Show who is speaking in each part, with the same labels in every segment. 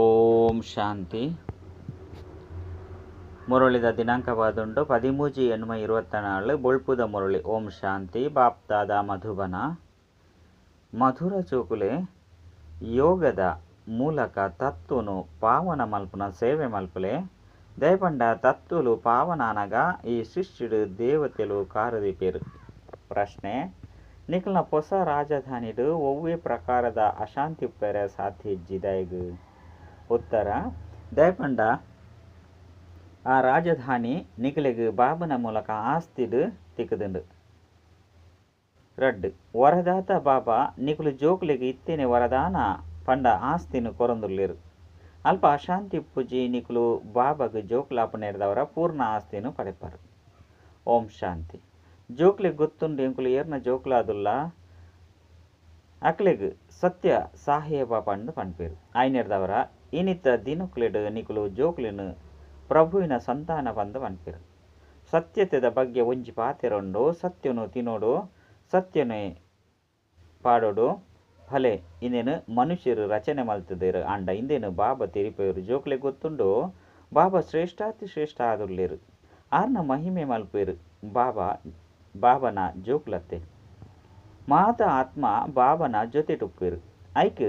Speaker 1: ಓಂ ಶಾಂತಿ. ಮುರುಳಿದ ದಿನಾಂಕವಾದುಂಡು ಪದಿಮೂಜಿ ಎನ್ಮ ಇರುವತ್ತನಾಳು ಬೊಳ್ಪುದ ಮುರುಳಿ. ಓಂ ಶಾಂತಿ. ಬಾಪ್ತಾದ ಮಧುಬನ. ಮಧುರ ಚೋಕುಲೆ ಯೋಗದ ಮೂಲಕ ತತ್ತುನು ಪಾವನ ಮಲ್ಪುನ ಸೇವೆ ಮಲ್ಪುಲೆ. దయపండ ತತ್ತುಲು ಪಾವನಾನಗ ಈ ఈ ದೇವತೆಲು దేవతలు పేరు ಪ್ರಶ್ನೆ, ನಿಖಲ್ನ ಹೊಸ ರಾಜಧಾನಿಡು ಒವ್ವೇ ಪ್ರಕಾರದ ಅಶಾಂತಿ ಪೆರ ಸಾಧ್ಯ ಜಿದಾಯ್ಗು ಉತ್ತರ. ದಯಪಂಡ ಆ ರಾಜಧಾನಿ ನಿಖಲಿಗೆ ಬಾಬನ ಮೂಲಕ ಆಸ್ತಿಡು ತಿಕ್ಕದುಂಡು. ರಡ್ಡು. ವರದಾತ ಬಾಬಾ ನಿಖಲು ಜೋಕ್ಲಿಗೆ ಇತ್ತೇನೆ ವರದಾನ ಪಂಡ ಆಸ್ತಿನ ಕೊರಂದುಲ್ಲೇರು. ಅಲ್ಪ ಅಶಾಂತಿ ಪೂಜಿ ನಿಖಲು ಬಾಬಾಗ ಜೋಕ್ಲಾಪನೇರ್ದವರ ಪೂರ್ಣ ಆಸ್ತಿನು ಪಡೆಪರು ಓಂ ಶಾಂತಿ. ಜೋಕ್ಲಿಗೆ ಗೊತ್ತುಂಡು ಇಂಕುಲು ಏರ್ನ ಜೋಕ್ಲಾದುಲ್ಲ. ಅಕ್ಲೆಗ್ ಸತ್ಯ ಸಾಹೇಬ ಪಂಡು ಪಂಪೇರು ಆಯ್ನೆರ್ದವರ ಇನಿತ್ತ ದಿನುಕ್ಲೆಡ್ ನಿಕುಲು ಜೋಕ್ಲಿನು ಪ್ರಭುವಿನ ಸಂತಾನ ಬಂದ ಪಂಪೇರು ಸತ್ಯತೆದ ಬಗ್ಗೆ ಒಂಜಿ ಪಾತೆರೊಂಡು ಸತ್ಯನು ತಿನ್ನೋಡು ಸತ್ಯನೇ ಪಾಡೋಡು, ಫಲೆ ಇಂದೇನು ಮನುಷ್ಯರು ರಚನೆ ಮಲ್ತಿದ್ದೇರು ಅಂಡ ಇಂದೇನು ಬಾಬಾ ತಿರಿಪೇರು ಜೋಕ್ಲೆ ಗೊತ್ತುಂಡು, ಬಾಬಾ ಶ್ರೇಷ್ಠಾತಿ ಶ್ರೇಷ್ಠ ಆದುರ್ಲೇರು. ಆರ್ನ ಮಹಿಮೆ ಮಲ್ಪೇರು ಬಾಬಾ, ಬಾಬನ ಜೋಕ್ಲತ್ತೆ. ಮಾತ ಆತ್ಮ ಬಾಬನ ಜೊತೆ ಟುಪ್ಪಿರು ಐಕ್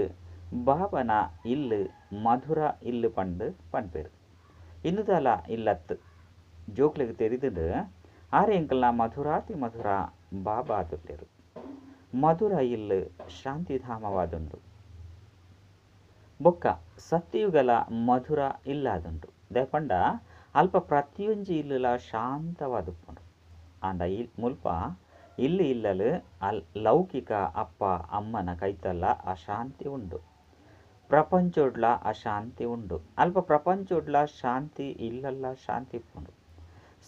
Speaker 1: ಬಾಬನ ಇಲ್ಲು ಮಧುರ ಇಲ್ಲು ಪಂಡು ಪಂಪೇರು ಇನ್ನುದಲ ಇಲ್ಲತ್ತು ಜೋಕ್ಲಿಗೆ ತೆರಿದುಂಡು ಆರೆ ಎಂಕಲ್ನ ಮಧುರಾತಿ ಮಧುರ ಬಾಬಾ ಆದುರ್ಲೇರು ಮಧುರ ಇಲ್ಲಿ ಶಾಂತಿಧಾಮವಾದುಂಡು ಬೊಕ್ಕ ಸತ್ಯಯುಗಲ ಮಧುರ ಇಲ್ಲಾದುಂಡು ದಯಪಂಡ ಅಲ್ಪ ಪ್ರತಿಯೊಂಜಿ ಇಲ್ಲಲ ಶಾಂತವಾದುಪ್ಪುಂಡು ಆಂಡ ಇಲ್ ಮುಲ್ಪ ಇಲ್ಲಿ ಇಲ್ಲಲು ಲೌಕಿಕ ಅಪ್ಪ ಅಮ್ಮನ ಕೈತಲ್ಲ ಅಶಾಂತಿ ಉಂಡು ಪ್ರಪಂಚೊಡ್ಲ ಅಶಾಂತಿ ಉಂಡು ಅಲ್ಪ ಪ್ರಪಂಚೊಡ್ಲ ಶಾಂತಿ ಇಲ್ಲಲ್ಲ ಶಾಂತಿ ಇಪ್ಪುಂಡು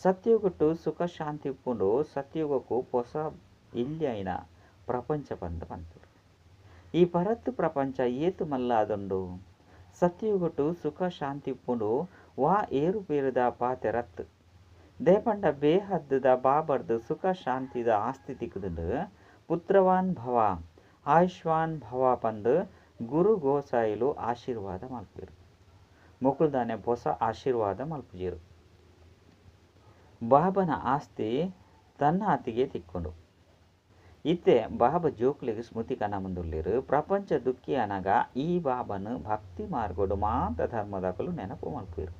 Speaker 1: ಸತ್ಯುಗಟ್ಟು ಸುಖ ಶಾಂತಿ ಇಪ್ಪುಂಡು ಸತ್ಯುಗಕ್ಕೂ ಹೊಸ ಇಲ್ಲಿ అయిన ಪ್ರಪಂಚ ಬಂದು ಬಂತು ಈ ಪರತ್ತು ಪ್ರಪಂಚ ಏತು ಮಲ್ಲಾದುಂಡು ಸತ್ಯುಗಟ್ಟು ಸುಖ ಶಾಂತಿ ಇಪ್ಪುಂಡು ವಾ ಏರು ಪೇರುದ ಪಾತೆರತ್ತು ದೇಪಂಡ ಬೇಹದ್ದುದ ಬಾಬರ್ದು ಸುಖ ಶಾಂತಿದ ಆಸ್ತಿ ತಿಕ್ಕುದುಂಡು ಪುತ್ರವಾನ್ ಭವ ಆಯುಷ್ವಾನ್ ಭವ ಪಂದು ಗುರು ಗೋಸಾಯಿಲು ಆಶೀರ್ವಾದ ಮಲ್ಪಿರು ಮುಕುಲ್ದಾನೆ ಹೊಸ ಆಶೀರ್ವಾದ ಮಲ್ಪುಜೇರು. ಬಾಬನ ಆಸ್ತಿ ತನ್ನ ಆತಿಗೆ ತಿಕ್ಕೊಂಡು. ಇತ್ತೆ ಬಾಬ ಜೋಕ್ಲಿಗೆ ಸ್ಮೃತಿ ಕನ ಮುಂದುಳ್ಳಿರು. ಪ್ರಪಂಚ ದುಃಖಿ ಅನಗ ಈ ಬಾಬನು ಭಕ್ತಿ ಮಾರ್ಗೋಡು ಮಾತ ಧರ್ಮದಕಲು ನೆನಪು ಮಲ್ಪಿರು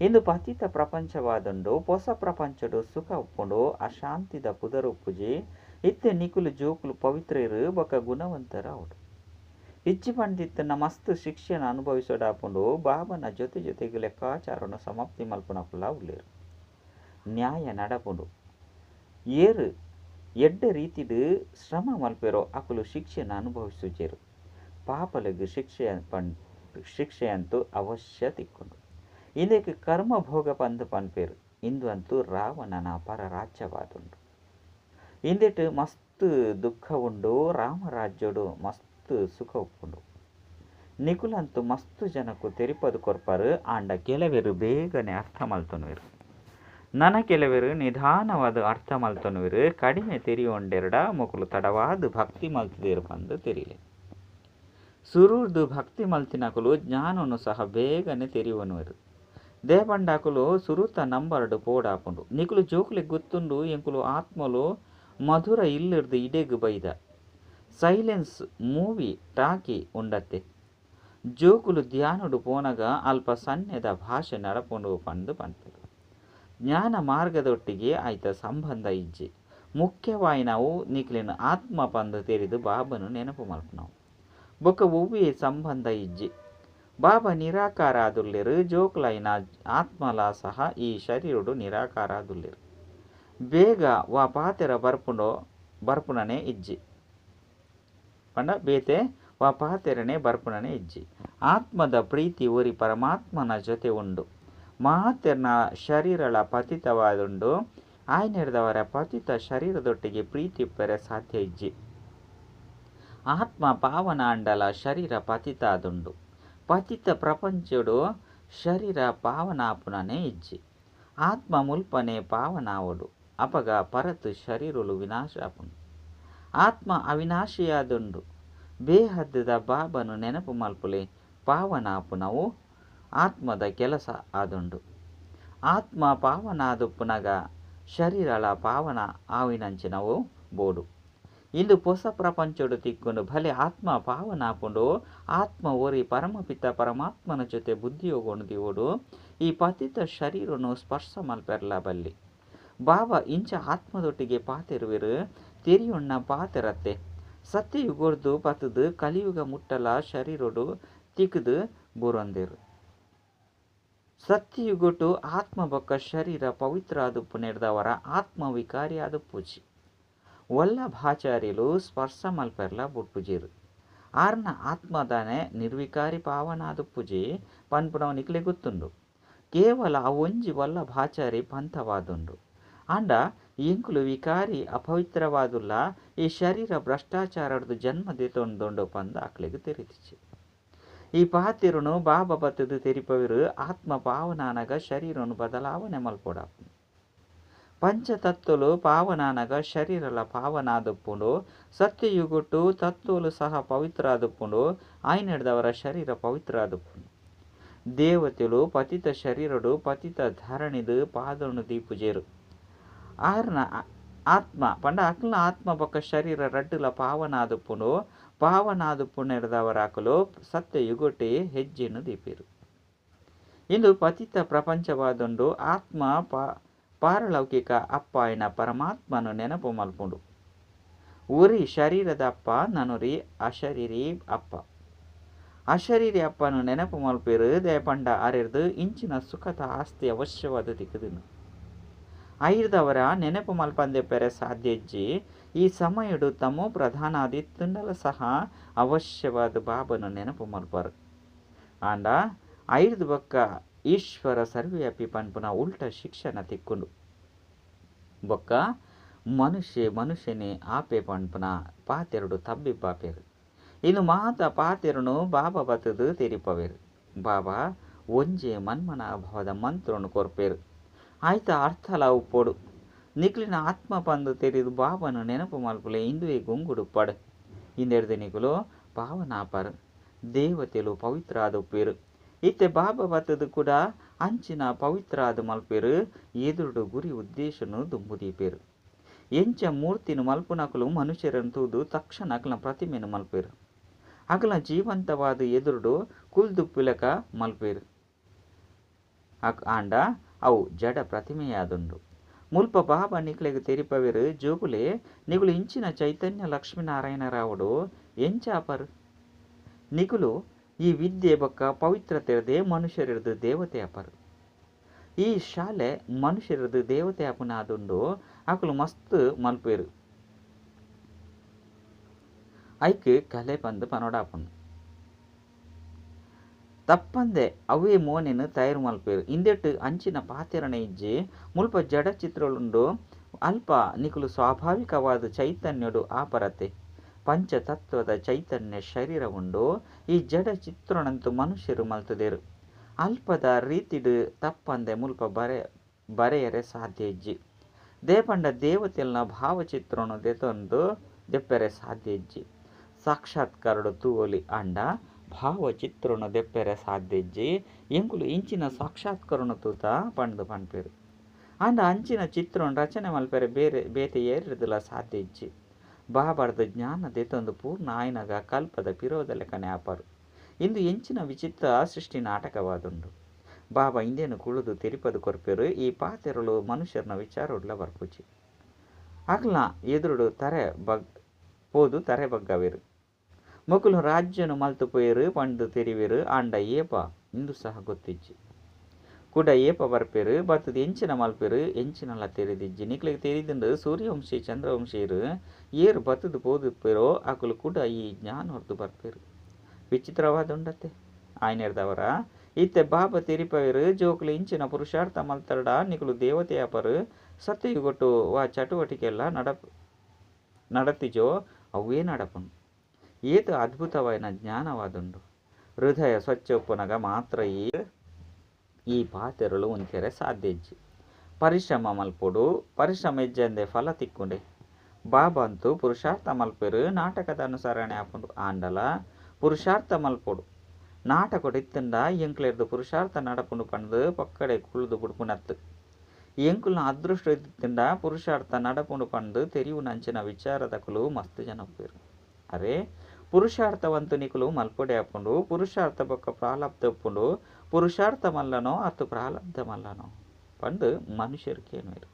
Speaker 1: ಇಂದು ಪತಿತ ಪ್ರಪಂಚವಾದಂಡು ಹೊಸ ಪ್ರಪಂಚಡು ಸುಖ ಉಪ್ಪುಂಡು ಅಶಾಂತಿದ ಪುದರು ಪೂಜೆ ಇತ್ತೆ ನಿಕುಲು ಜೋಕುಲು ಪವಿತ್ರರು ಬೊಕ ಗುಣವಂತರ ಅವಡು ಇಚ್ಚಿ ಪಂಡಿತನ ಮಸ್ತ್ ಶಿಕ್ಷೆನ ಅನುಭವಿಸೋಡಾಪುಂಡು ಬಾಬನ ಜೊತೆ ಜೊತೆಗೆ ಲೆಕ್ಕಾಚಾರನು ಸಮಾಪ್ತಿ ಮಲ್ಪುನಕುಲ್ಲ ಉಳ್ಳೇರು. ನ್ಯಾಯ ನಡಪುಂಡು. ಏರು ಎಡ್ಡ ರೀತಿಡು ಶ್ರಮ ಮಲ್ಪೆರೋ ಅಕುಲು ಶಿಕ್ಷೆನ ಅನುಭವಿಸುಜೇರು ಪಾಪಲಿಗೆ ಶಿಕ್ಷೆ ಪಂ ಶಿಕ್ಷೆ ಅಂತೂ ಅವಶ್ಯ ತಿಕ್ಕೊಂಡು. ಇದಕ್ಕೆ ಕರ್ಮ ಭೋಗ ಪಂದು ಪನ್ಪೇರು. ಇಂದು ಅಂತೂ ರಾವಣನ ಪರ ರಾಜ್ಯವಾದುಂಡು ಇಂದಿಟ್ಟು ಮಸ್ತ್ ದುಃಖ ಉಂಡು, ರಾಮರಾಜ್ಯೋಡು ಮಸ್ತ್ ಮಸ್ತು ಸುಖ ಒಪ್ಪುಂಡು ನಿಖುಲಂತೂ ಮಸ್ತು ಜನಕ್ಕೂ ತೆರಿಪದು ಕೊರ್ಪರು. ಆಂಡ ಕೆಲವೇರು ಬೇಗನೆ ಅರ್ಥ ಮಲ್ತೊನ್ವಿರು ನನ ಕೆಲವರು ನಿಧಾನವಾದ ಅರ್ಥ ಮಲ್ತೊನ್ವಿರು ಕಡಿಮೆ ತೆರಿಯೊಂಡೆರಡ ಮುಕುಲು ತಡವಾದ ಭಕ್ತಿ ಮಲ್ತದಿರು ಬಂದು ತೆರಿಲೆ. ಸುರುರ್ದು ಭಕ್ತಿ ಮಲ್ತಿನಕುಲು ಜ್ಞಾನವನ್ನು ಸಹ ಬೇಗನೆ ತೆರಿಯುವನುವರು ದೇಪಂಡಾಕುಲು ಸುರುತ ನಂಬರಡು ಪೋಡಾಪುಂಡು. ನಿಕುಲು ಜೋಕುಲಿ ಗೊತ್ತುಂಡು, ಎಂಕುಲು ಆತ್ಮಲು ಮಧುರ ಇಲ್ಲಿರ್ದು ಇಡೆಗು ಬೈದ. ಸೈಲೆನ್ಸ್ ಮೂವಿ టాకీ ಉಂಡತ್ತೆ. ಜೋಕುಲು ಧ್ಯಾನುಡು ಪೋನಗ ಅಲ್ಪ ಸನ್ನೆದ ಭಾಷೆ ನಡಪುಂಡು ಬಂದು ಬಂದರು ಜ್ಞಾನ ಮಾರ್ಗದೊಟ್ಟಿಗೆ ಆಯ್ತ ಸಂಬಂಧ ಇಜ್ಜೆ. ಮುಖ್ಯವಾಗಿ ನಾವು ನಿಕ್ಲಿನ ಆತ್ಮ ಬಂದು ತೆರೆದು ಬಾಬನು ನೆನಪು ಮಲ್ಪನವು. ಬೊಕ ಉವಿ ಸಂಬಂಧ ಇಜ್ಜೆ. ಬಾಬಾ ನಿರಾಕಾರ ಆದುಲ್ಲೆರು ಜೋಕ್ಲೈನ ಆತ್ಮಲ ಸಹ ಈ ಶರೀರುಡು ನಿರಾಕಾರ ಆದುಲ್ಲೆರು ಬೇಗ ವಾ ಪಾತೆರ ಬರ್ಪುಂಡೋ ಬರ್ಪುಣನೆ ಇಜ್ಜೆ. ಪಂಡ ಬೇತೆ ವಪಾತೆರಣೆ ಬರ್ಪುಣನೆ ಇಜ್ಜಿ. ಆತ್ಮದ ಪ್ರೀತಿ ಊರಿ ಪರಮಾತ್ಮನ ಜೊತೆ ಉಂಡು. ಮಾತೆರ್ನ ಶರೀರಳ ಪತಿತವಾದುಂಡು. ಆಯ್ನೆಡ್ದವರ ಪತಿತ ಶರೀರದೊಟ್ಟಿಗೆ ಪ್ರೀತಿ ಪೆರೆ ಸಾಧ್ಯ ಇಜ್ಜಿ. ಆತ್ಮ ಪಾವನ ಅಂಡಲ ಶರೀರ ಪತಿತಾದುಂಡು. ಪತಿತ ಪ್ರಪಂಚಡು ಶರೀರ ಪಾವನಾಪುನನೆ ಇಜ್ಜಿ. ಆತ್ಮ ಮುಲ್ಪನೆ ಪಾವನಾವಡು ಅಪಗ ಪರತು ಶರೀರುಲು ವಿನಾಶಾಪುಂಡು ಆತ್ಮ ಅವಿನಾಶಿಯಾದುಂಡು. ಬೇಹದ್ದದ ಬಾಬನು ನೆನಪು ಮಲ್ಪುಲೆ, ಪಾವನಾಪುನವು ಆತ್ಮದ ಕೆಲಸ ಆದುಂಡು. ಆತ್ಮ ಪಾವನಾದುಪ್ಪುನಗ ಶರೀರಲ ಪಾವನ ಆವಿನಂಚಿನವು ಬೋಡು. ಇಂದು ಹೊಸ ಪ್ರಪಂಚಡು ತಿಕ್ಕೊಂಡು ಭಲೆ ಆತ್ಮ ಪಾವನಾಪುಂಡು, ಆತ್ಮ ಓರಿ ಪರಮಪಿತ ಪರಮಾತ್ಮನ ಜೊತೆ ಬುದ್ಧಿಯೋಗೊಂಡು ಈ ಪತಿತ ಶರೀರನು ಸ್ಪರ್ಶ ಮಲ್ಪೆರ್ಲ ಬಲ್ಲಿ ಬಾಬಾ ಇಂಚ ಆತ್ಮದೊಟ್ಟಿಗೆ ಪಾತೆರುವಿರು ತೆರಿಯೊಣ್ಣ ಸತ್ಯ ಸತ್ಯಯುಗೊಡ್ದು ಪತದು ಕಲಿಯುಗ ಮುಟ್ಟಲ ಶರೀರಡು ತಿಕ್ದು ಬುರೊಂದಿರು ಸತ್ಯಯುಗೊಟ್ಟು ಆತ್ಮ ಬೊಕ್ಕ ಶರೀರ ಪವಿತ್ರ ಆದುಪ್ಪು ನೆಡ್ದವರ ಆತ್ಮ ವಿಕಾರಿ ಆದ ಪೂಜಿ ಒಲ್ಲ ಭಾಚಾರ್ಯಲು ಸ್ಪರ್ಶ ಮಲ್ಪೆರ್ಲ ಬುಟ್ಟುಜಿರು ಆರ್ನ ಆತ್ಮದಾನೆ ನಿರ್ವಿಕಾರಿ ಪಾವನಾದ ಪೂಜೆ ಪನ್ಪುನವ ನಿಕ್ಲೆ ಗೊತ್ತುಂಡು ಕೇವಲ ಅವೊಂಜಿ ವಲ್ಲ ಭಾಚಾರಿ ಪಂಥವಾದುಂಡು ಅಂಡ ಎಂಕುಲು ವಿಕಾರಿ ಅಪವಿತ್ರವಾದುಲ್ಲ ಈ ಶರೀರ ಭ್ರಷ್ಟಾಚಾರದ್ದು ಜನ್ಮ ದೇತೊಂದೊಂಡು ಪಂದ ಅಕ್ಲೆಗ್ ತೆರಿತಿಚ್ಚಿ ಈ ಪಾತಿರುನು ಬಾಬಾ ಬತ್ತದು ತೆರಿಪವಿರು ಆತ್ಮ ಪಾವನಾನಗ ಶರೀರನು ಬದಲಾವಣೆ ಮಲ್ಪೊಡ పంచతత్తులు పావనానగా శరీరల ಪಾವನಾದುಪ್ಪುಂಡು ಸತ್ಯಯುಗುಟ್ಟು ತತ್ವಲು ಸಹ ಪವಿತ್ರ ಆದುಪ್ಪುಂಡು ಆಯ್ನೆಡ್ದವರ ಶರೀರ ಪವಿತ್ರ ಆದುಪ್ಪುಂಡು ದೇವತೆಲು ಪತಿತ ಶರೀರಡು ಪತಿತ ಧರಣಿದು ಆರ್ನ ಆತ್ಮ, ಪಂಡ ಅಕ್ಲ ಆತ್ಮ ಬೊಕ್ಕ ಶರೀರ ರಡ್ಡುಲ ಪಾವನಾದುಪ್ಪುಂಡು ಪಾವನಾದುಪ್ಪುನೆಡ್ದವರಾಕಲು ಸತ್ಯ ಯುಗೊಟ್ಟಿ ಹೆಜ್ಜೆನು ದೀಪಿರು. ಇಂದು ಪತಿತ ಪ್ರಪಂಚವಾದೊಂದು ಆತ್ಮ ಪಾ, ಪಾರಲೌಕಿಕ ಅಪ್ಪ ಎನ್ನ ಪರಮಾತ್ಮನು ನೆನಪು ಮಲ್ಪುಂಡು. ಉರಿ ಶರೀರದ ಅಪ್ಪ ನನುರಿ ಅಶರೀರಿ ಅಪ್ಪ. ಅಶರೀರಿ ಅಪ್ಪನು ನೆನಪು ಮಲ್ಪಿರು ಪಂಡ ಅರೆರ್ದು ಇಂಚಿನ ಸುಖದ ಆಸ್ತಿ ಅವಶ್ಯವಾದ ದಿಕ್ಕದನು ಐರ್ದವರ ನೆನಪು ಮಲ್ಪಂದೆ ಪೆರೆ ಸಾಧ್ಯಜ್ಜಿ ಈ ಸಮಯಡು ತಮ್ಮೋ ಪ್ರಧಾನ ಆದಿತ್ತುಂಡಲ ಸಹ ಅವಶ್ಯವಾದ ಬಾಬನು ನೆನಪು ಮಲ್ಪರು. ಆಂಡ ಐರ್ದು ಬೊಕ್ಕ ಈಶ್ವರ ಸರ್ವ್ಯಾಪಿ ಪನ್ಪುನ ಉಲ್ಟ ಶಿಕ್ಷಣ ತಿಕ್ಕುಂಡು. ಬೊಕ್ಕ, ಮನುಷ್ಯ ಮನುಷ್ಯನೇ ಆಪೆ ಪನ್ಪುನ ಪಾತೆರಡು ತಬ್ಬಿ ಪಾಪೇರು ಇನ್ನು ಮಾತ ಪಾತೆರನು ಬಾಬಾ ಬತ್ತದು ತೆರಿಪವೇರು. ಬಾಬಾ, ಒಂಜೆ ಮನ್ಮನ ಭವದ ಮಂತ್ರನು ಕೊರ್ಪೇರು. ಆಯ್ತ ಅರ್ಥಲ ಪೊಡು. ನಿಕ್ಲಿನ ಆತ್ಮ ಪಂದು ತೆರೆದು ಬಾಬನು ನೆನಪು ಮಲ್ಪುಲೆ ಇಂದುವೆ ಪಡ. ಹಿಂದೆಡ್ದ ನಿಗುಲು ಪಾವನಾಪರ್ ದೇವತೆಲು ಪವಿತ್ರ ಆದ ಉಪ್ಪೇರು ಇತ್ತೆ ಬಾಬ ಬತ್ತದು ಕೂಡ ಅಂಚಿನ ಪವಿತ್ರ ಆದ ಮಲ್ಪೇರು. ಎದುರುಡು ಗುರಿ ಉದ್ದೇಶನು ದುಂಬುದೀಪೇರು ಎಂಚ ಮೂರ್ತಿನು ಮಲ್ಪುನಕಲು ಮನುಷ್ಯರನ್ನು ತೂದು ತಕ್ಷಣ ಅಕಲ ಪ್ರತಿಮೆನು ಮಲ್ಪೇರು. ಅಗಲ ಜೀವಂತವಾದ ಎದುರುಡು ಕುಲ್ದುಪ್ಪಿಲಕ ಮಲ್ಪೇರು. ಆಂಡ ಅವು ಜಡ ಪ್ರತಿಮೆಯಾದುಂಡು ಮುಲ್ಪ ಬಾಬಾ ನಿಕ್ಲೆಗ್ ತೆರಿಪವೆರು ಜೋಗುಲೆ ನಿಗುಲು ಇಂಚಿನ ಚೈತನ್ಯ ಲಕ್ಷ್ಮೀನಾರಾಯಣ ರಾವುಡು ಎಂಚಾಪರು ನಿಗುಲು ಈ ವಿದ್ಯೆ ಬೊಕ್ಕ ಪವಿತ್ರತೆರದೆ ಮನುಷ್ಯರಿರ್ದು ದೇವತೆ ಅಪರು ಈ ಶಾಲೆ ಮನುಷ್ಯರದು ದೇವತೆ ಅಪುನಾದುಂಡು ಆಕಲು ಮಸ್ತ್ ಮಲ್ಪೇರು ಐಕ್ ಕಲೆ ಪಂದು ಪನೋಡಾಪುಂಡು ತಪ್ಪಂದೆ ಅವೇ ಮೋನೆನು ತಯಾರು ಮಲ್ಪೇರು ಇಂದೆಟ್ ಅಂಚಿನ ಪಾತೆರಣ ಇಜ್ಜಿ, ಮುಲ್ಪ ಜಡ ಚಿತ್ರಳುಂಡು ಅಲ್ಪ ನಿಕುಲು ಸ್ವಾಭಾವಿಕವಾದ ಚೈತನ್ಯಡು ಆಪರತೆ, ಪಂಚತತ್ವದ ಚೈತನ್ಯ ಶರೀರ ಉಂಡು ಈ ಜಡ ಚಿತ್ರಣಂತೂ ಮನುಷ್ಯರು ಮಲ್ತದೇರು. ಅಲ್ಪದ ರೀತಿಡು ತಪ್ಪಂದೆ ಮುಲ್ಪ ಬರೆ, ಬರೆಯರೆ ಸಾಧ್ಯ ಇಜ್ಜಿ. ದೇಪಂಡ ದೇವತೆಲ್ನ ಭಾವಚಿತ್ರನು ದೆತೊಂದು ದೆಪ್ಪೆರೆ ಸಾಧ್ಯ ಇಜ್ಜಿ. ಸಾಕ್ಷಾತ್ಕಾರಡು ತೂವೊಲಿ ಅಂಡ ಭಾವಚಿತ್ರನು ದೆಪ್ಪೆರೆ ಸಾಧ್ಯಜ್ಜಿ. ಎಂಕುಲು ಇಂಚಿನ ಸಾಕ್ಷಾತ್ಕರಣ ತೂತ ಪಂಡ್ದು ಪನ್ಪೇರು ಅಂದ ಅಂಚಿನ ಚಿತ್ರಣ ರಚನೆ ಮಲ್ಪೆರೆ ಬೇರೆ, ಬೇತೆ ಏರಿದಲ್ಲ ಸಾಧ್ಯ ಇಜ್ಜಿ ಬಾಬಾರ್ದ ಜ್ಞಾನ ದೆತ್ತೊಂದು ಪೂರ್ಣ ಆಯ್ನಗ ಕಲ್ಪದ ಪಿರೋದ ಆಪರು. ಇಂದು ಎಂಚಿನ ವಿಚಿತ್ರ ಸೃಷ್ಟಿ ನಾಟಕವಾದುಂಡು ಬಾಬಾ ಇಂದೇನು ಕುಳಿದು ತಿರುಪದು ಕೊರ್ಪೆರು, ಈ ಪಾತೆರಳು ಮನುಷ್ಯರನ ವಿಚಾರೊಡ್ಲ ಬರ್ಪುಚಿ. ಅಗ್ಲ ಎದುರುಡು ತರೆ ಬಗ್, ಪೋದು ತರೆ ಬಗ್ಗವೆರು. ಮೊಕುಲು ರಾಜ್ಯನು ಮಲ್ತು ಪೋಯರು, ಪಂಡು ತೆರಿವೆರು, ಆಂಡ ಏಪ, ಇಂದು ಸಹ ಗೊತ್ತಿಜ್ಜಿ. ಕೂಡ ಏಪ ಬರ್ಪೇರು ಬತ್ತದು ಎಂಚಿನ ಮಲ್ಪೇರು ಎಂಚಿನಲ್ಲ ತೆರೆದಿಜ್ಜಿ. ನಿಕ್ಲಿಗೆ ತೆರಿದಿಂಡು ಸೂರ್ಯವಂಶಿ ಚಂದ್ರವಂಶಿಯರು ಏರು ಬತ್ತದು ಪೋದುಪ್ಪೆರೋ, ಅಕುಲು ಕೂಡ ಈ ಜ್ಞಾನ ಹೊರತು ಬರ್ಪೇರು. ವಿಚಿತ್ರವಾದ ಉಂಡತ್ತೆ. ಆಯ್ನೆರ್ದವರ, ಇತ್ತೆ ಬಾಬ ತೆರಿಪವೆರು, ಜೋಕುಲು ಇಂಚಿನ ಪುರುಷಾರ್ಥ ಮಲ್ತರಡ, ನಿಕುಲು ದೇವತೆಯಾಪರು ಸತ್ಯಯುಗೊಟ್ಟು ವಾ ಚಟುವಟಿಕೆಲ್ಲ ನಡಪ್ ನಡತಿಜೋ ಅವೇ ನಡಪುಂಡು ಅದ್ಭುತವಾದ ಜ್ಞಾನವಾದುಂಡು ಹೃದಯ ಸ್ವಚ್ಛ ಉಪ್ಪುನಗ ಮಾತ್ರ ಈ ಈ ಪಾತೆರಳು ಒಂತೆರೆ ಸಾಧ್ಯಜ್ಜಿ. ಪರಿಶ್ರಮ ಮಲ್ಪೊಡು, ಪರಿಶ್ರಮ ಫಲ ತಿಕ್ಕುಂಡೆ. ಬಾಬಂತು ಪುರುಷಾರ್ಥ ಮಲ್ಪೆರು, ನಾಟಕದ ಅನುಸರಣೆ ಆಪುಂಡು ಆಂಡಲ, ಪುರುಷಾರ್ಥ ಮಲ್ಪೊಡು. ನಾಟಕೊಡು ಇತ್ತಂಡ ಎಂಕ್ಲೆರ್ದು ಪುರುಷಾರ್ಥ ನಡಪುಂಡು ಪಂಡ್ ಪಕ್ಕಡೆ ಕುಳ್ದು ಬುಡ್ಪುನತ್ತು. ಎಂಕುಲ್ನ ಅದೃಷ್ಟ ಇದ್ದಿಂಡ ಪುರುಷಾರ್ಥ ನಡಪುಂಡು ಪಂಡ್ ತೆರಿವು ನಂಚಿನ ವಿಚಾರದಕುಲು ಮಸ್ತ್ ಜನ ಉಪ್ಪೇರು ವಂತು ನಿಕುಲು ಮಲ್ಪೊಡೆ ಹಾಕೊಂಡು ಪುರುಷಾರ್ಥ ಬೊಕ್ಕ ಪ್ರಾಲಬ್ಧ ಉಪ್ಪುಂಡು ಪುರುಷಾರ್ಥ ಮಲ್ಲನೋ ಅತ್ತು ಪ್ರಾಲಬ್ಧ ಮಲ್ಲನೋ? ಪಂಡ್ ಮನುಷ್ಯರ್ಕೇನು ಇರು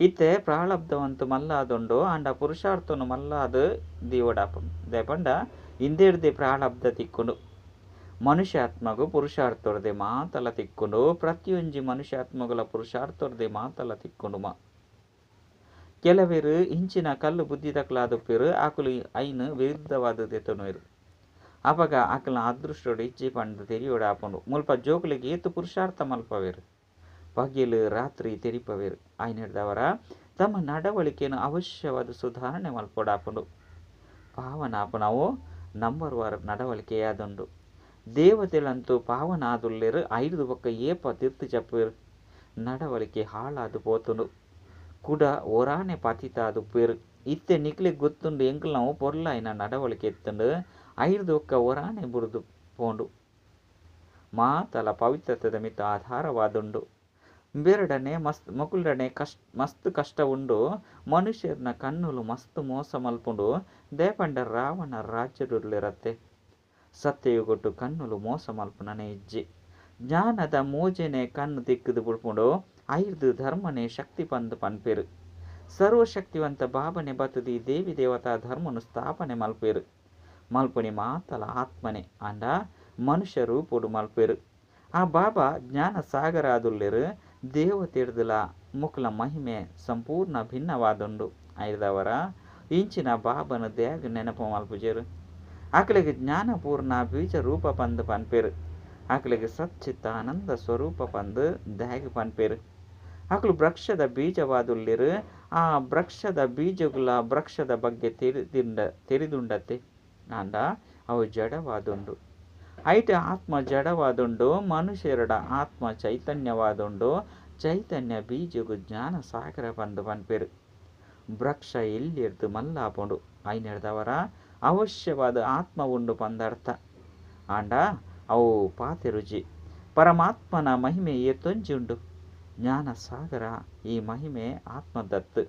Speaker 1: ಇತ್ತೆ ಪ್ರಾಳಬ್ಧವಂತು ಮಲ್ಲಾದುಂಡು, ಆಂಡ ಪುರುಷಾರ್ಥನು ಮಲ್ಲಾದು ದೀವಡಾಪುಂಡು ದೇಪಂಡ ಇಂದೇಡ್ದೆ ಪ್ರಾಳಬ್ಧ ತಿಕ್ಕುಂಡು, ಮನುಷ್ಯಾತ್ಮಗು ಪುರುಷಾರ್ಥೊರ್ದೆ ಮಾತಲ ತಿಕ್ಕುಂಡು, ಪ್ರತಿಯೊಂಜಿ ಮನುಷ್ಯಾತ್ಮಗುಲ ಪುರುಷಾರ್ಥೊರ್ದೆ ಮಾತಲ ತಿಕ್ಕುಂಡು ಮಾ ಕೆಲವೇರು ಇಂಚಿನ ಕಲ್ಲು ಬುದ್ಧಿದಕ್ಲಾದುಪ್ಪೇರು ಆಕುಲು ಐನು ವಿರುದ್ಧವಾದ ದೇತನೋರು ಅವಾಗ ಆಕಲ ಅದೃಷ್ಟೋಡು ಇಜ್ಜಿ ಪಂಡ ತೆರಿಯೋಡು ಆಪುಂಡು. ಮುಲ್ಪ ಜೋಕುಲಿಗೆ ಏತು ಪುರುಷಾರ್ಥ ಮಲ್ಪವೇರು. ಪಗಿಲು ರಾತ್ರಿ ತೆರಿಪವೇರು. ಆಯ್ನ ಹಿಡ್ದವರ ತಮ್ಮ ನಡವಳಿಕೆಯನ್ನು ಅವಶ್ಯವಾದ ಸುಧಾರಣೆ ಮಲ್ಪೊಡಾಪುಂಡು ಪಾವನಾಪುನವು ನಂಬರ್ ವಾರ ನಡವಳಿಕೆಯಾದುಂಡು. ದೇವತೆಲಂತೂ ಪಾವನಾದುಲ್ಲೇರು ಐದು ಪಕ್ಕ ಏಪ ತಿರ್ತು ಚಪ್ಪೇರು ನಡವಳಿಕೆ ಹಾಳಾದು ಪೋತುಂಡು. ಕುಡ ಒರಾನೆ ಪತಿತಾದು ಪೇರು. ಇತ್ತೆ ನಿಕ್ಲಿಗೆ ಗೊತ್ತುಂಡು, ಎಂಕಲ್ ನಾವು ಪೊರ್ಲಾಯಿನ ನಡವಳಿಕೆ ಎತ್ತುಂಡು, ಐರ್ದು ಒಕ್ಕ ಒರಾನೆ ಬುರುದು ಪೋಂಡು. ಮಾತಲ ಪವಿತ್ರತದ ಮಿತ ಆಧಾರವಾದುಂಡು. ಬೇರಡನೆ ಮಸ್ತ್ ಮಗುಲ್ಡನೆ ಕಷ್ಟ ಮಸ್ತ್ ಕಷ್ಟ ಉಂಡು ಮನುಷ್ಯರ್ನ ಕಣ್ಣುಲು ಮಸ್ತ್ ಮೋಸ ಮಲ್ಪುಂಡು. ದೇಪಂಡ ರಾವಣ ರಾಜ್ಯದುರ್ಲಿರತ್ತೆ ಸತ್ಯಯುಗೊಟ್ಟು ಕಣ್ಣುಲು ಮೋಸ ಮಲ್ಪುನನೆ ಇಜ್ಜಿ. ಜ್ಞಾನದ ಮೋಜೆನೆ ಕಣ್ಣು ತಿಕ್ಕದು ಬಿಡ್ಪುಂಡು ಐದು ಧರ್ಮನೆ ಶಕ್ತಿ ಪಂದು ಪನ್ಪೇರು. ಸರ್ವಶಕ್ತಿವಂತ ಬಾಬನೆ ಬತದಿ ದೇವಿ ದೇವತಾ ಧರ್ಮನು ಸ್ಥಾಪನೆ ಮಲ್ಪೇರು. ಮಲ್ಪುನಿ ಮಾತಲ ಆತ್ಮನೆ ಅಂಡ ಮನುಷ್ಯ ರೂಪುಡು ಮಲ್ಪೇರು. ಆ ಬಾಬಾ ಜ್ಞಾನ ಸಾಗರ ಆದುಲ್ಲೇರು ದೇವತೆಡ್ದುಲ ಮುಕ್ಲ ಮಹಿಮೆ ಸಂಪೂರ್ಣ ಭಿನ್ನವಾದುಂಡು. ಐದವರ ಇಂಚಿನ ಬಾಬನ ದೇಗ ನೆನಪು ಮಲ್ಪುಜೇರು. ಆಕಳಿಗೆ ಜ್ಞಾನಪೂರ್ಣ ಬೀಜ ರೂಪ ಪಂದು ಪನ್ಪೇರು. ಆಕಳಿಗೆ ಸಚ್ಚಿತ್ತ ಆನಂದ ಸ್ವರೂಪ ಪಂದು ದೇಗ ಪನ್ಪೇರು. ಆಕಳು ವೃಕ್ಷದ ಬೀಜವಾದುಲ್ಲಿರು ಆ ವೃಕ್ಷದ ಬೀಜಗುಲ ವೃಕ್ಷದ ಬಗ್ಗೆ ತೆರಿದಿಂಡ ತೆರಿದುಂಡತೆ. ಆಂಡ ಅವು ಜಡವಾದುಂಡು. ಐಟ ಆತ್ಮ ಜಡವಾದುಂಡು, ಮನುಷ್ಯರಡ ಆತ್ಮ ಚೈತನ್ಯವಾದುಂಡು, ಚೈತನ್ಯ ಬೀಜಗು ಜ್ಞಾನ ಸಾಗರ ಬಂದು ಪನ್ಪೇರು ವೃಕ್ಷ ಎಲ್ಲಿರ್ದು ಮಲ್ಲಾಪುಂಡು. ಐನೆಡ್ದವರ, ಅವಶ್ಯವಾದ ಆತ್ಮ ಉಂಡು ಪಂದರ್ಥ ಆಂಡ, ಅವು ಪಾತಿ ರುಚಿ ಪರಮಾತ್ಮನ ಮಹಿಮೆ ಎತ್ತೊಂಜುಂಡು ಜ್ಞಾನ ಸಾಗರ ಈ ಮಹಿಮೆ ಆತ್ಮದತ್ತು.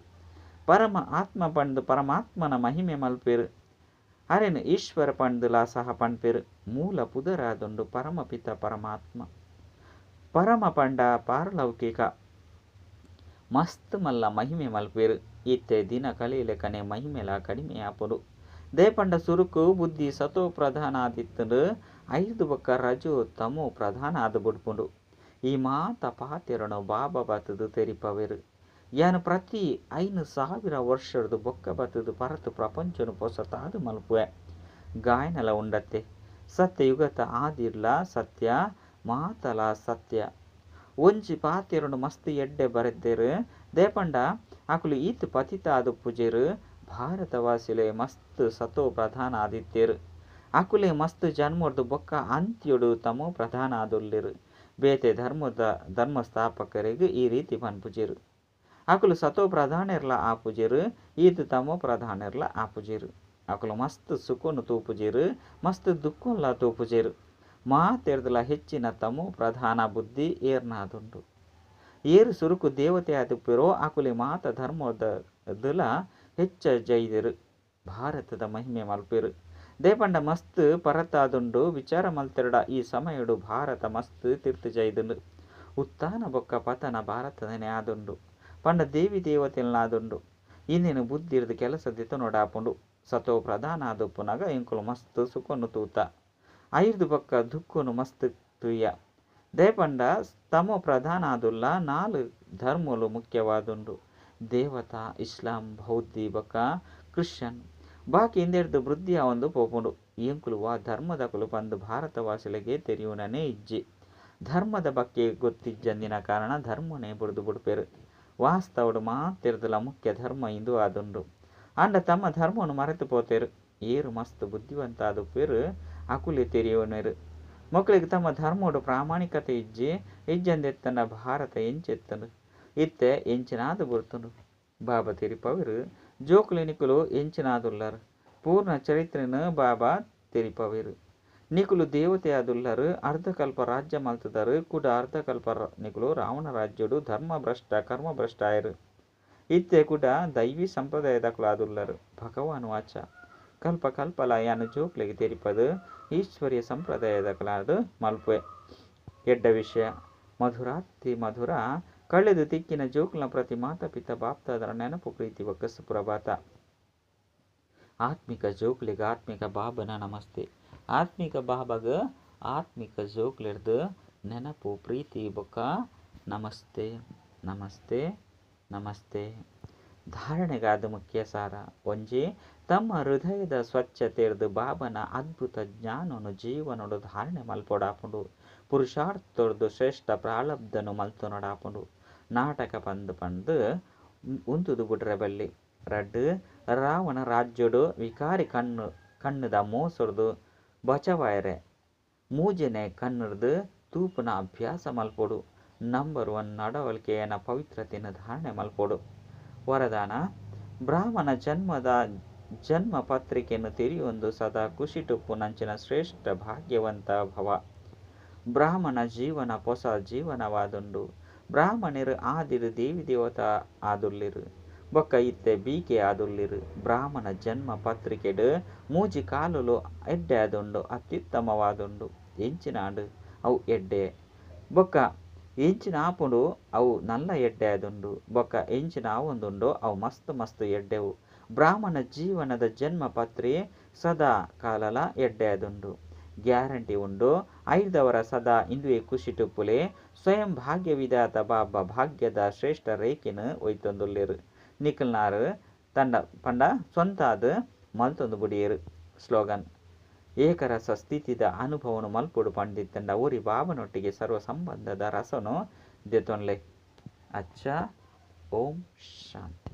Speaker 1: ಪರಮ ಆತ್ಮ ಪಂಡು ಪರಮಾತ್ಮನ ಮಹಿಮೆ ಮಲ್ಪೇರು. ಅರೆನು ಈಶ್ವರ ಪಂಡುಲ ಸಹ ಪನ್ಪೇರು ಮೂಲ ಪರಮ ಪರಮಪಿತ ಪರಮಾತ್ಮ. ಪರಮ ಪಂಡ ಪಾರಲೌಕಿಕ. ಮಸ್ತ್ ಮಲ್ಲ ಮಹಿಮೆ ಮಲ್ಪೇರು. ಇತ್ತೆ ದಿನ ಕಲಿಯಲೆಕನೆ ಮಹಿಮೆಲ ಕಡಿಮೆ ಆಪುಡು. ದೇಪಂಡ ಸುರುಕು ಬುದ್ಧಿ ಸತೋ ಪ್ರಧಾನ ಆದಿತ್ತಂಡು ಐದು ಬಕ್ಕ ರಜು ತಮೋ ಪ್ರಧಾನ ಆದ ಬುಡ್ಪುಂಡು. ಈ ಮಾತ ಪಾತೆರನು ಬಾಬಾ ಬತ್ತದು ತೆರಿಪವೆರು. ಯಾನು ಪ್ರತಿ ಐನು ಸಾವಿರ ವರ್ಷದ ಬೊಕ್ಕ ಬತ್ತದು ಪರತು ಪ್ರಪಂಚನು ಪೊಸತಾದು ಮಲ್ಪುವೆ. ಗಾಯನಲ ಉಂಡತ್ತೆ. ಸತ್ಯ ಯುಗತ ಆದಿರ್ಲ ಸತ್ಯ, ಮಾತಲ ಸತ್ಯ. ಒಂಜಿ ಪಾತಿರನು ಮಸ್ತ್ ಎಡ್ಡೆ ಬರೆದ್ದೇರು. ದೇಪಂಡ ಆಕುಲು ಈತ್ ಪತಿತ ಪೂಜೆರು. ಪುಜೇರು ಭಾರತವಾಸಿಲೆ ಮಸ್ತ್ ಸತೋ ಪ್ರಧಾನ ಆದಿತ್ಯರು ಆಕುಲೆ ಮಸ್ತ್ ಜನ್ಮರ್ದು ಬೊಕ್ಕ ಅಂತ್ಯೊಡು ತಮೋ ಪ್ರಧಾನ ಆದುಲ್ಲೇರು ಬೇತೆ ಧರ್ಮದ ಧರ್ಮ ಸ್ಥಾಪಕರಿಗೆ ಈ ರೀತಿ ಪನ್ಪುಜಿರು ಆಕುಲು ಸತೋ ಪ್ರಧಾನಿರ್ಲ ಆಪುಜೇರು, ಈದ್ ತಮೋ ಪ್ರಧಾನಿರ್ಲ ಆಪುಜೇರು. ಆಕುಲು ಮಸ್ತ್ ಸುಖನು ತೂಪುಜಿರು, ಮಸ್ತ್ ದುಃಖನ್ಲ ಮಾ ಮಾತೆರ್ದಲ ಹೆಚ್ಚಿನ ತಮೋ ಪ್ರಧಾನ ಬುದ್ಧಿ ಏರ್ನಾದುಂಡು ಏರು ಸುರುಕು ದೇವತೆ ಆದಿಪ್ಪಿರೋ ಆಕುಲಿ ಮಾತ ಧರ್ಮದ ದುಲ ಹೆಚ್ಚ ಜೈದಿರು. ಭಾರತದ ಮಹಿಮೆ ಮಲ್ಪೇರು. ದೇಪಂಡ ಮಸ್ತ್ ಪರತಾದುಂಡು ವಿಚಾರ ಮಲ್ತೆರಡ ಈ ಸಮಯಡು ಭಾರತ ಮಸ್ತ್ ತೀರ್ಥ ಜೈದುಂಡು ಉತ್ತಾನ ಬೊಕ್ಕ ಪತನ ಭಾರತದನೆ ಆದುಂಡು. ಪಂಡ ದೇವಿ ದೇವತೆಲ್ನಾದುಂಡು ಇಂದಿನ ಬುದ್ಧಿರ್ದು ಕೆಲಸ ದಿತ್ತು ನೋಡಾಪುಂಡು. ಸತೋ ಪ್ರಧಾನ ಆದುಪ್ಪುನಗ ಇಂಕುಲು ಮಸ್ತ್ ಸುಖನು ತೂತ. ಐದು ಬೊಕ್ಕ ದುಃಖನು ಮಸ್ತ್ ತುಯ್ಯ. ದೇಪಂಡ ತಮೋ ಪ್ರಧಾನ ಆದುಲ್ಲ ನಾಲ್ ಧರ್ಮಲು ಮುಖ್ಯವಾದುಂಡು. ದೇವತಾ, ಇಸ್ಲಾಂ, ಬೌದ್ಧಿ ಬೊಕ್ಕ ಕ್ರಿಶ್ಚಿಯನ್ ಬಾಕಿ ಇಂದೆರ್ದು ವೃದ್ಧಿಯ ಒಂದು ಪೋಪುಂಡು. ಎಂಕುಲುವ ಧರ್ಮದ ಕುಲುಪಂದು ಭಾರತ ಭಾರತವಾಸಿಲೆಗೆ ತೆರೆಯುವನೇ ಇಜ್ಜಿ. ಧರ್ಮದ ಬಗ್ಗೆ ಗೊತ್ತಿಜ್ಜಂದಿನ ಕಾರಣ ಧರ್ಮನೇ ಬುಡ್ದು ಬುಡ್ಪೇರು. ವಾಸ್ತವಡು ಮಾತೆರ್ದುಲ ಮುಖ್ಯ ಧರ್ಮ ಇಂದು ಆದುಂಡು. ಅಂಡ ತಮ್ಮ ಧರ್ಮವನ್ನು ಮರೆತು ಪೋತೇರು. ಏರು ಮಸ್ತ್ ಬುದ್ಧಿವಂತ ಆದ ಪೇರು ಅಕುಲಿ ತೆರೆಯುವನೇರು. ಮಕ್ಕಳಿಗೆ ತಮ್ಮ ಧರ್ಮೋಡು ಪ್ರಾಮಾಣಿಕತೆ ಇಜ್ಜಿ. ಇಜ್ಜಂದೆತ್ತನ ಭಾರತ ಎಂಚೆತ್ತನು. ಇತ್ತೆ ಎಂಚಿನಾದು ಬುರ್ತುಂಡು. ಬಾಬಾ ತೆರಿಪವರು ಎಂಚಿನಾದುಲ್ಲರು, ಪೂರ್ಣ ಚರಿತ್ರೆನ ಬಾಬಾ ತೆರಿಪವೇರು. ನಿಕುಲು ದೇವತೆ ಆದುಲ್ಲರ್ ಅರ್ಧಕಲ್ಪ ರಾಜ್ಯ ಮಲ್ತದರು, ಕೂಡ ಅರ್ಧಕಲ್ಪ ನಿಕುಲು ರಾವಣ ರಾಜ್ಯಡು ಧರ್ಮಭ್ರಷ್ಟ ಕರ್ಮಭ್ರಷ್ಟ ಆಯರು ಇತ್ತೆ ಕೂಡ ದೈವಿ ಸಂಪ್ರದಾಯದಕಲು ಆದುಲ್ಲರು, ಭಗವಾನ್ ವಾಚ. ಕಲ್ಪ ಕಲ್ಪಲ ಯಾನು ಜೋಕ್ಲೆಗೆ ತೆರಿಪದು, ಈಶ್ವರ್ಯ ಸಂಪ್ರದಾಯದಕಲಾದು ಮಲ್ಪೆ ಎಡ್ಡ ವಿಷಯ ಮಧುರಾತಿ ಮಧುರ ಕಳೆದು ತಿಕ್ಕಿನ ಜೋಕ್ಲ ಪ್ರತಿ ಮಾತಾಪಿತ ಬಾಪ್ತಾದರ ನೆನಪು ಪ್ರೀತಿ ಒಕ್ಕಸು ಪ್ರಭಾತ. ಆತ್ಮಿಕ ಜೋಕ್ಲಿಗ ಆತ್ಮಿಕ ಬಾಬನ ನಮಸ್ತೆ. ಆತ್ಮಿಕ ಬಾಬಗ ಆತ್ಮಿಕ ಜೋಕ್ಲಿರ್ದು ನೆನಪು ಪ್ರೀತಿ ಬೊಕ್ಕ ನಮಸ್ತೆ ನಮಸ್ತೆ ನಮಸ್ತೆ. ಧಾರಣೆಗಾದ ಮುಖ್ಯ ಸಾರ ಒಂಜಿ ತಮ್ಮ ಹೃದಯದ ಸ್ವಚ್ಛತೆರ್ದು ಬಾಬನ ಅದ್ಭುತ ಜ್ಞಾನನು ಜೀವನೋಡು ಧಾರಣೆ ಮಲ್ಪೊಡಾಪುಂಡು. ಪುರುಷಾರ್ಥರ್ದು ಶ್ರೇಷ್ಠ ಪ್ರಾಲಬ್ಧನು ಮಲ್ತೊನಡಾಪುಂಡು. ನಾಟಕ ಪಂದ್ ಪಂದ್ ಉಂತುದು ಬುಡ್ರೆ ಬಲ್ಲಿ. ರಡ್ಡು, ರಾವಣ ರಾಜ್ಯಡು ವಿಕಾರಿ ಕಣ್ಣು, ಕಣ್ಣುದ ಮೋಸರ್ದು ಬಚವಾಯರೆ. ಮೂಜನೆ ಕಣ್ಣರ್ದು ತೂಪುನ ಅಭ್ಯಾಸ ಮಲ್ಪೊಡು. ನಂಬರ್ ಒನ್ ನಡವಳಿಕೆಯನ ಪವಿತ್ರತೆಯನ್ನು ಧಾರಣೆ ಮಲ್ಪೊಡು. ವರದಾನ, ಬ್ರಾಹ್ಮಣ ಜನ್ಮದ ಜನ್ಮ ಪತ್ರಿಕೆಯನ್ನು ತಿರಿಯೊಂದು ಸದಾ ಖುಷಿಟುಪ್ಪು ನಂಚಿನ ಶ್ರೇಷ್ಠ ಭಾಗ್ಯವಂತ ಭವ. ಬ್ರಾಹ್ಮಣ ಜೀವನ ಹೊಸ ಜೀವನವಾದುಂಡು. ಬ್ರಾಹ್ಮಣರು ಆದಿರು ದೇವಿ ದೇವತ ಆದುಲ್ಲಿರು ಬೊಕ್ಕ ಇತ್ತೆ ಬೀಕೆ ಆದುಲ್ಲಿರು ಬ್ರಾಹ್ಮಣ ಜನ್ಮ ಪತ್ರಿಕೆಡು ಮೂಜಿ ಕಾಲುಲು ಎಡ್ಡೆ ಆದುಂಡು ಅತ್ಯುತ್ತಮವಾದುಂಡು. ಎಂಚಿನಾಡು ಅವು ಎಡ್ಡೆ. ಬೊಕ್ಕ ಎಂಚಿನ ಆಪುಂಡು ಅವು ನಲ್ಲ ಎಡ್ಡೆ ಆದುಂಡು ಬೊಕ್ಕ ಎಂಚಿನ ಆವೊಂದುಂಡು ಅವು ಮಸ್ತ್ ಮಸ್ತ್ ಎಡ್ಡೆವು. ಬ್ರಾಹ್ಮಣ ಜೀವನದ ಜನ್ಮ ಪತ್ರಿ ಸದಾ ಕಾಲಲ ಎಡ್ಡೆ ಆದುಂಡು ಗ್ಯಾರಂಟಿ ಉಂಡು, ಐದವರ ಸದಾ ಇಂದುವೆ ಖುಷಿ ಟುಪ್ಪುಲೆ ಸ್ವಯಂ ಭಾಗ್ಯ ವಿಧಾತ ಬಾಬ ಭಾಗ್ಯದ ಶ್ರೇಷ್ಠ ರೇಖೆನ ಒಯ್ತೊಂದುಲ್ಲೇರು. ನಿಖಲ್ನಾರು ತಂಡ ಪಂಡ ಸ್ವಂತಾದ ಮಲ್ತೊಂದು ಬುಡಿಯರು ಸ್ಲೋಗನ್, ಏಕರಸ ಸ್ಥಿತಿದ ಅನುಭವನು ಮಲ್ಪುಡು ಪಂಡಿತ್ತಂಡ ಊರಿ ಬಾಬನೊಟ್ಟಿಗೆ ಸರ್ವ ಸಂಬಂಧದ ರಸನು ದೆತೊನ್ಲೆ. ಅಚ್ಚ, ಓಂ ಶಾಂತಿ.